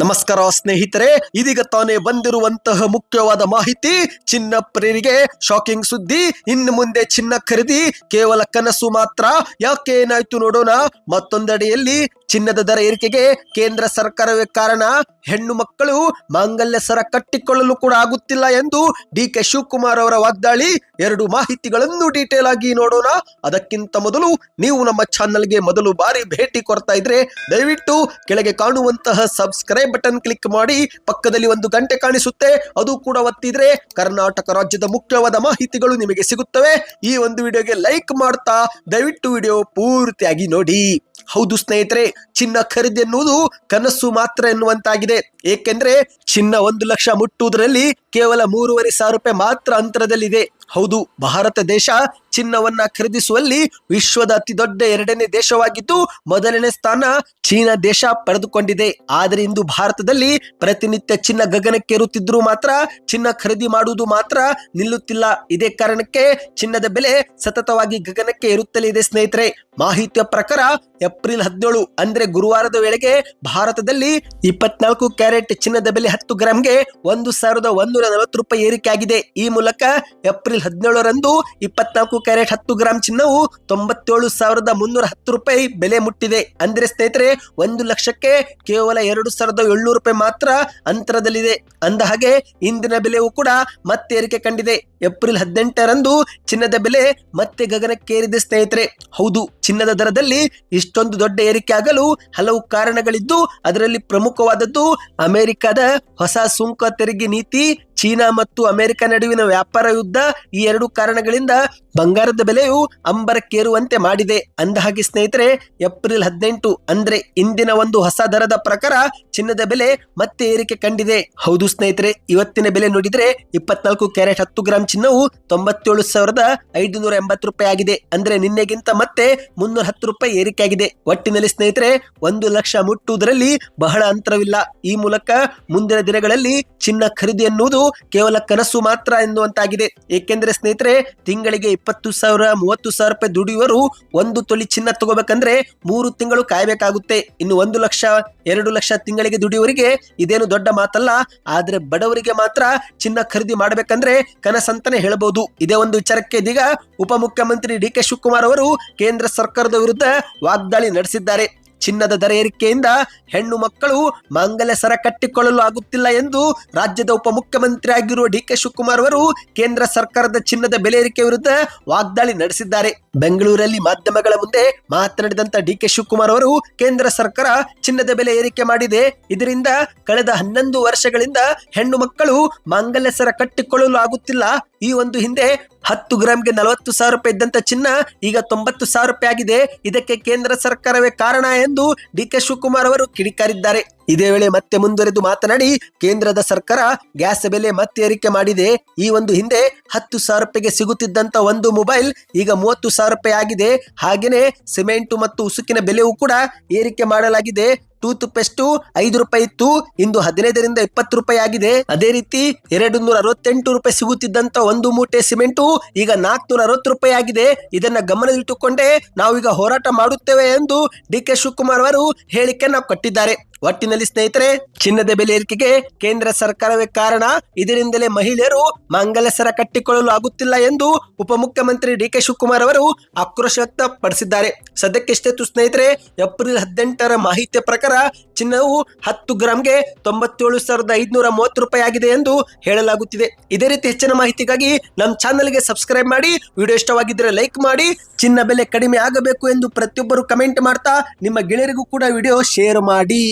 ನಮಸ್ಕಾರ ಸ್ನೇಹಿತರೆ, ಇದೀಗ ತಾನೇ ಬಂದಿರುವಂತಹ ಮುಖ್ಯವಾದ ಮಾಹಿತಿ, ಚಿನ್ನ ಪ್ರಿಯರಿಗೆ ಶಾಕಿಂಗ್ ಸುದ್ದಿ, ಇನ್ನು ಮುಂದೆ ಚಿನ್ನ ಖರೀದಿ ಕೇವಲ ಕನಸು ಮಾತ್ರ. ಯಾಕೆ ಏನಾಯ್ತು ನೋಡೋಣ, ಮತ್ತೊಂದೆಡೆಯಲ್ಲಿ ಚಿನ್ನದ ದರ ಏರಿಕೆಗೆ ಕೇಂದ್ರ ಸರ್ಕಾರವೇ ಕಾರಣ. ಹೆಣ್ಣು ಮಕ್ಕಳು ಮಾಂಗಲ್ಯ ಸರ ಕಟ್ಟಿಕೊಳ್ಳಲು ಕೂಡ ಆಗುತ್ತಿಲ್ಲ ಎಂದು ಡಿ ಕೆ ಶಿವಕುಮಾರ್ ಅವರ ವಾಗ್ದಾಳಿ. ಎರಡು ಮಾಹಿತಿಗಳನ್ನು ಡೀಟೇಲ್ ಆಗಿ ನೋಡೋಣ. ಅದಕ್ಕಿಂತ ಮೊದಲು ನೀವು ನಮ್ಮ ಚಾನಲ್ಗೆ ಮೊದಲು ಬಾರಿ ಭೇಟಿ ಕೊಡ್ತಾ ಇದ್ರೆ ದಯವಿಟ್ಟು ಕೆಳಗೆ ಕಾಣುವಂತಹ ಸಬ್ಸ್ಕ್ರೈಬ್ ಬಟನ್ ಕ್ಲಿಕ್ ಮಾಡಿ. ಪಕ್ಕದಲ್ಲಿ ಒಂದು ಗಂಟೆ ಕಾಣಿಸುತ್ತೆ. ಅದು ಕೂಡ ಒತ್ತಿದ್ರೆ ಕರ್ನಾಟಕ ರಾಜ್ಯದ ಮುಖ್ಯವಾದ ಮಾಹಿತಿಗಳು ನಿಮಗೆ ಸಿಗುತ್ತವೆ. ಈ ಒಂದು ವಿಡಿಯೋಗೆ ಲೈಕ್ ಮಾಡ್ತಾ ದಯವಿಟ್ಟು ವಿಡಿಯೋ ಪೂರ್ತಿಯಾಗಿ ನೋಡಿ. ಹೌದು ಸ್ನೇಹಿತರೆ, ಚಿನ್ನ ಖರೀದಿ ಎನ್ನುವುದು ಕನಸು ಮಾತ್ರ ಎನ್ನುವಂತಾಗಿದೆ. ಏಕೆಂದ್ರೆ ಚಿನ್ನ ಒಂದು ಲಕ್ಷ ಮುಟ್ಟುವುದರಲ್ಲಿ ಕೇವಲ ಮೂರುವರೆ ಸಾವಿರ ರೂಪಾಯಿ ಮಾತ್ರ ಅಂತರದಲ್ಲಿದೆ. ಹೌದು, ಭಾರತ ದೇಶ ಚಿನ್ನವನ್ನ ಖರೀದಿಸುವಲ್ಲಿ ವಿಶ್ವದ ಅತಿ ದೊಡ್ಡ ಎರಡನೇ ದೇಶವಾಗಿದ್ದು, ಮೊದಲನೇ ಸ್ಥಾನ ಚೀನಾ ದೇಶ ಪಡೆದುಕೊಂಡಿದೆ. ಆದರೆ ಇಂದು ಭಾರತದಲ್ಲಿ ಪ್ರತಿನಿತ್ಯ ಚಿನ್ನ ಗಗನಕ್ಕೆ ಏರುತ್ತಿದ್ರೂ ಮಾತ್ರ, ಚಿನ್ನ ಖರೀದಿ ಮಾಡುವುದು ಮಾತ್ರ ನಿಲ್ಲುತ್ತಿಲ್ಲ. ಇದೇ ಕಾರಣಕ್ಕೆ ಚಿನ್ನದ ಬೆಲೆ ಸತತವಾಗಿ ಗಗನಕ್ಕೆ ಏರುತ್ತಲೇ ಇದೆ ಸ್ನೇಹಿತರೆ. ಮಾಹಿತಿಯ ಪ್ರಕಾರ ಏಪ್ರಿಲ್ ಹದಿನೇಳು, ಅಂದ್ರೆ ಗುರುವಾರದ ವೇಳೆಗೆ ಭಾರತದಲ್ಲಿ ಇಪ್ಪತ್ನಾಲ್ಕು ಕ್ಯಾರೆಟ್ ಚಿನ್ನದ ಬೆಲೆ ಹತ್ತು ಗ್ರಾಮ್ಗೆ ಒಂದು ಸಾವಿರದ ಒಂದೂರ ನಲವತ್ತು ರೂಪಾಯಿ ಏರಿಕೆ ಆಗಿದೆ ಈ ಮೂಲಕ ಏಪ್ರಿಲ್ ಹದಿನೇಳರಂದು ಇಪ್ಪತ್ನಾಲ್ಕು ಕ್ಯಾರೆಟ್ ಹತ್ತು ಗ್ರಾಂ ಚಿನ್ನವು ತೊಂಬತ್ತೇಳು ಸಾವಿರದ ಮುನ್ನೂರ ಹತ್ತು ರೂಪಾಯಿ ಬೆಲೆ ಮುಟ್ಟಿದೆ. ಅಂದ್ರೆ ಸ್ನೇಹಿತರೆ, ಒಂದು ಲಕ್ಷಕ್ಕೆ ಕೇವಲ ಎರಡು ಸಾವಿರದ ಏಳ್ನೂರು ರೂಪಾಯಿ ಮಾತ್ರ ಅಂತರದಲ್ಲಿದೆ. ಅಂದ ಹಾಗೆ, ಇಂದಿನ ಬೆಲೆಯೂ ಕೂಡ ಮತ್ತೆ ಏರಿಕೆ ಕಂಡಿದೆ. ಏಪ್ರಿಲ್ ಹದಿನೆಂಟರಂದು ಚಿನ್ನದ ಬೆಲೆ ಮತ್ತೆ ಗಗನಕ್ಕೇರಿದೆ ಸ್ನೇಹಿತರೆ. ಹೌದು, ಚಿನ್ನದ ದರದಲ್ಲಿ ಇಷ್ಟೊಂದು ದೊಡ್ಡ ಏರಿಕೆ ಆಗಲು ಹಲವು ಕಾರಣಗಳಿದ್ದು, ಅದರಲ್ಲಿ ಪ್ರಮುಖವಾದದ್ದು ಅಮೆರಿಕದ ಹೊಸ ಸುಂಕ ತೆರಿಗೆ ನೀತಿ ಚೀನಾ ಮತ್ತು ಅಮೆರಿಕ ನಡುವಿನ ವ್ಯಾಪಾರ ಯುದ್ಧ ಈ ಎರಡು ಕಾರಣಗಳಿಂದ ಬಂಗಾರದ ಬೆಲೆಯು ಅಂಬರಕ್ಕೇರುವಂತೆ ಮಾಡಿದೆ. ಅಂದಹಾಗೆ ಸ್ನೇಹಿತರೆ, ಏಪ್ರಿಲ್ ಹದಿನೆಂಟು ಅಂದ್ರೆ ಇಂದಿನ ಒಂದು ಹೊಸ ದರದ ಪ್ರಕಾರ ಚಿನ್ನದ ಬೆಲೆ ಮತ್ತೆ ಏರಿಕೆ ಕಂಡಿದೆ. ಹೌದು ಸ್ನೇಹಿತರೆ, ಇವತ್ತಿನ ಬೆಲೆ ನೋಡಿದ್ರೆ ಇಪ್ಪತ್ನಾಲ್ಕು ಕ್ಯಾರೆಟ್ ಹತ್ತು ಗ್ರಾಂ ಚಿನ್ನವು ತೊಂಬತ್ತೇಳು ಸಾವಿರದ ಐದುನೂರ ಎಂಬತ್ತು ರೂಪಾಯಿ ಆಗಿದೆ. ಅಂದ್ರೆ ನಿನ್ನೆಗಿಂತ ಮತ್ತೆ ಮುನ್ನೂರ ಹತ್ತು ರೂಪಾಯಿ ಏರಿಕೆ ಆಗಿದೆ. ಒಟ್ಟಿನಲ್ಲಿ ಸ್ನೇಹಿತರೆ, ಒಂದು ಲಕ್ಷ ಮುಟ್ಟುವುದರಲ್ಲಿ ಬಹಳ ಅಂತರವಿಲ್ಲ. ಈ ಮೂಲಕ ಮುಂದಿನ ದಿನಗಳಲ್ಲಿ ಚಿನ್ನ ಖರೀದಿ ಎನ್ನುವುದು ಕೇವಲ ಕನಸು ಮಾತ್ರ ಎನ್ನುವಂತಾಗಿದೆ. ಏಕೆಂದರೆ ಸ್ನೇಹಿತರೆ, ತಿಂಗಳಿಗೆ ಇಪ್ಪತ್ತು ಸಾವಿರ, ಮೂವತ್ತು ಸಾವಿರ ರೂಪಾಯಿ ದುಡಿಯುವರು ಒಂದು ತೊಲಿ ಚಿನ್ನ ತಗೋಬೇಕಂದ್ರೆ ಮೂರು ತಿಂಗಳು ಕಾಯಬೇಕಾಗುತ್ತೆ. ಇನ್ನು ಒಂದು ಲಕ್ಷ, ಎರಡು ಲಕ್ಷ ತಿಂಗಳಿಗೆ ದುಡಿಯುವರಿಗೆ ಇದೇನು ದೊಡ್ಡ ಮಾತಲ್ಲ. ಆದ್ರೆ ಬಡವರಿಗೆ ಮಾತ್ರ ಚಿನ್ನ ಖರೀದಿ ಮಾಡಬೇಕಂದ್ರೆ ಕನಸಂತಾನೆ ಹೇಳಬಹುದು ಇದೇ ಒಂದು ವಿಚಾರಕ್ಕೆ ಇದೀಗ ಉಪಮುಖ್ಯಮಂತ್ರಿ ಡಿ ಕೆ ಶಿವಕುಮಾರ್ ಅವರು ಕೇಂದ್ರ ಸರ್ಕಾರದ ವಿರುದ್ಧ ವಾಗ್ದಾಳಿ ನಡೆಸಿದ್ದಾರೆ. ಚಿನ್ನದ ದರ ಏರಿಕೆಯಿಂದ ಹೆಣ್ಣು ಮಕ್ಕಳು ಮಂಗಲ ಸರ ಕಟ್ಟಿಕೊಳ್ಳಲು ಆಗುತ್ತಿಲ್ಲ ಎಂದು ರಾಜ್ಯದ ಉಪಮುಖ್ಯಮಂತ್ರಿ ಆಗಿರುವ ಡಿ ಕೆ ಶಿವಕುಮಾರ್ ಅವರು ಕೇಂದ್ರ ಸರ್ಕಾರದ ಚಿನ್ನದ ಬೆಲೆ ಏರಿಕೆ ವಿರುದ್ಧ ವಾಗ್ದಾಳಿ ನಡೆಸಿದ್ದಾರೆ. ಬೆಂಗಳೂರಲ್ಲಿ ಮಾಧ್ಯಮಗಳ ಮುಂದೆ ಮಾತನಾಡಿದಂತ ಡಿ ಕೆ ಶಿವಕುಮಾರ್ ಅವರು ಕೇಂದ್ರ ಸರ್ಕಾರ ಚಿನ್ನದ ಬೆಲೆ ಏರಿಕೆ ಮಾಡಿದೆ. ಇದರಿಂದ ಕಳೆದ ಹನ್ನೊಂದು ವರ್ಷಗಳಿಂದ ಹೆಣ್ಣು ಮಕ್ಕಳು ಮಾಂಗಲ್ಯ ಸರ ಕಟ್ಟಿಕೊಳ್ಳಲು ಆಗುತ್ತಿಲ್ಲ. ಈ ಒಂದು ಹಿಂದೆ ಹತ್ತು ಗ್ರಾಮ್ಗೆ ನಲವತ್ತು ಸಾವಿರ ರೂಪಾಯಿ ಇದ್ದಂತ ಚಿನ್ನ ಈಗ ತೊಂಬತ್ತು ಸಾವಿರ ರೂಪಾಯಿ ಆಗಿದೆ. ಇದಕ್ಕೆ ಕೇಂದ್ರ ಸರ್ಕಾರವೇ ಕಾರಣ ಎಂದು ಡಿ ಕೆ ಶಿವಕುಮಾರ್ ಅವರು ಕಿಡಿಕಾರಿದ್ದಾರೆ. ಇದೇ ವೇಳೆ ಮತ್ತೆ ಮುಂದುವರೆದು ಮಾತನಾಡಿ ಕೇಂದ್ರದ ಸರ್ಕಾರ ಗ್ಯಾಸ್ ಬೆಲೆ ಮತ್ತೆ ಏರಿಕೆ ಮಾಡಿದೆ. ಈ ಒಂದು ಹಿಂದೆ ಹತ್ತು ಸಾವಿರ ರೂಪಾಯಿಗೆ ಸಿಗುತ್ತಿದ್ದಂತ ಒಂದು ಮೊಬೈಲ್ ಈಗ ಮೂವತ್ತು ಸಾವಿರ ರೂಪಾಯಿ ಆಗಿದೆ. ಹಾಗೇನೆ ಸಿಮೆಂಟು ಮತ್ತು ಉಸುಕಿನ ಬೆಲೆಯೂ ಕೂಡ ಏರಿಕೆ ಮಾಡಲಾಗಿದೆ. ಟೂತ್ ಪೇಸ್ಟ್ ಐದು ರೂಪಾಯಿ ಇತ್ತು. ಇಂದು ಹದಿನೈದರಿಂದ ಇಪ್ಪತ್ತು ರೂಪಾಯಿ ಆಗಿದೆ. ಅದೇ ರೀತಿ ಎರಡು ನೂರ ಅರವತ್ತೆಂಟು ರೂಪಾಯಿ ಸಿಗುತ್ತಿದ್ದಂತ ಒಂದು ಮೂಟೆ ಸಿಮೆಂಟು ಈಗ ನಾಲ್ಕುನೂರ ಅರವತ್ತು ರೂಪಾಯಿ ಆಗಿದೆ. ಇದನ್ನ ಗಮನದಲ್ಲಿಟ್ಟುಕೊಂಡೇ ನಾವೀಗ ಹೋರಾಟ ಮಾಡುತ್ತೇವೆ ಎಂದು ಡಿ ಕೆ ಶಿವಕುಮಾರ್ ಅವರು ಹೇಳಿಕೆ ನಾವು ಕೊಟ್ಟಿದ್ದಾರೆ. ಒಟ್ಟಿನಲ್ಲಿ ಸ್ನೇಹಿತರೆ, ಚಿನ್ನದ ಬೆಲೆ ಏರಿಕೆಗೆ ಕೇಂದ್ರ ಸರ್ಕಾರವೇ ಕಾರಣ. ಇದರಿಂದಲೇ ಮಹಿಳೆಯರು ಮಂಗಲಸರ ಸರ ಕಟ್ಟಿಕೊಳ್ಳಲು ಆಗುತ್ತಿಲ್ಲ ಎಂದು ಉಪಮುಖ್ಯಮಂತ್ರಿ ಡಿ ಕೆ ಶಿವಕುಮಾರ್ ಅವರು ಆಕ್ರೋಶ ವ್ಯಕ್ತಪಡಿಸಿದ್ದಾರೆ. ಸದ್ಯಕ್ಕೆ ಇಷ್ಟೆತ್ತು ಸ್ನೇಹಿತರೆ, ಏಪ್ರಿಲ್ ಹದಿನೆಂಟರ ಮಾಹಿತಿಯ ಪ್ರಕಾರ ಚಿನ್ನವು ಹತ್ತು ಗ್ರಾಂಗೆ ತೊಂಬತ್ತೇಳು ಸಾವಿರದ ಐದುನೂರ ಮೂವತ್ತು ರೂಪಾಯಿ ಆಗಿದೆ ಎಂದು ಹೇಳಲಾಗುತ್ತಿದೆ. ಇದೇ ರೀತಿ ಹೆಚ್ಚಿನ ಮಾಹಿತಿಗಾಗಿ ನಮ್ಮ ಚಾನೆಲ್ಗೆ ಸಬ್ಸ್ಕ್ರೈಬ್ ಮಾಡಿ, ವಿಡಿಯೋ ಇಷ್ಟವಾಗಿದ್ದರೆ ಲೈಕ್ ಮಾಡಿ, ಚಿನ್ನ ಬೆಲೆ ಕಡಿಮೆ ಆಗಬೇಕು ಎಂದು ಪ್ರತಿಯೊಬ್ಬರು ಕಮೆಂಟ್ ಮಾಡ್ತಾ ನಿಮ್ಮ ಗೆಳೆಯರಿಗೂ ಕೂಡ ವಿಡಿಯೋ ಶೇರ್ ಮಾಡಿ.